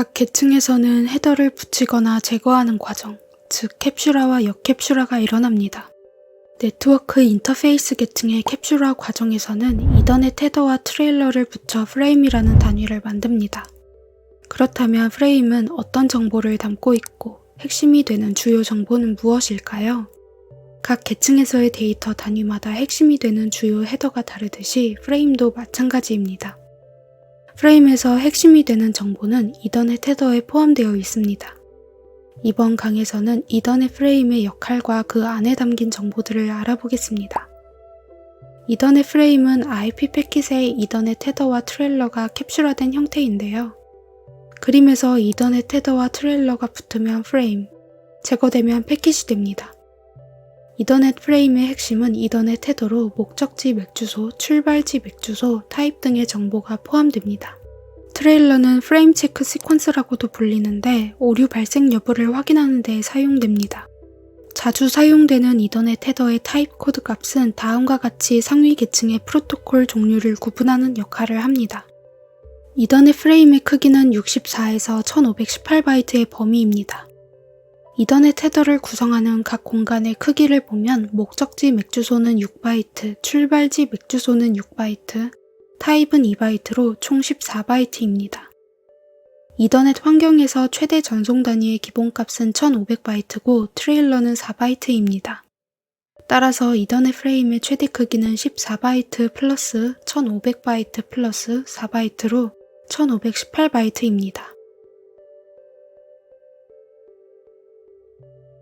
각 계층에서는 헤더를 붙이거나 제거하는 과정, 즉 캡슐화와 역캡슐화가 일어납니다. 네트워크 인터페이스 계층의 캡슐화 과정에서는 이더넷 헤더와 트레일러를 붙여 프레임이라는 단위를 만듭니다. 그렇다면 프레임은 어떤 정보를 담고 있고 핵심이 되는 주요 정보는 무엇일까요? 각 계층에서의 데이터 단위마다 핵심이 되는 주요 헤더가 다르듯이 프레임도 마찬가지입니다. 프레임에서 핵심이 되는 정보는 이더넷 헤더에 포함되어 있습니다. 이번 강에서는 이더넷 프레임의 역할과 그 안에 담긴 정보들을 알아보겠습니다. 이더넷 프레임은 IP 패킷의 이더넷 헤더와 트레일러가 캡슐화된 형태인데요. 그림에서 이더넷 헤더와 트레일러가 붙으면 프레임, 제거되면 패킷이 됩니다. 이더넷 프레임의 핵심은 이더넷 헤더로 목적지 맥주소, 출발지 맥주소, 타입 등의 정보가 포함됩니다. 트레일러는 프레임 체크 시퀀스라고도 불리는데 오류 발생 여부를 확인하는 데 사용됩니다. 자주 사용되는 이더넷 헤더의 타입 코드 값은 다음과 같이 상위 계층의 프로토콜 종류를 구분하는 역할을 합니다. 이더넷 프레임의 크기는 64에서 1518바이트의 범위입니다. 이더넷 헤더를 구성하는 각 공간의 크기를 보면 목적지 맥주소는 6바이트, 출발지 맥주소는 6바이트, 타입은 2바이트로 총 14바이트입니다. 이더넷 환경에서 최대 전송 단위의 기본값은 1500바이트고 트레일러는 4바이트입니다. 따라서 이더넷 프레임의 최대 크기는 14바이트 플러스 1500바이트 플러스 4바이트로 1518바이트입니다. Thank you.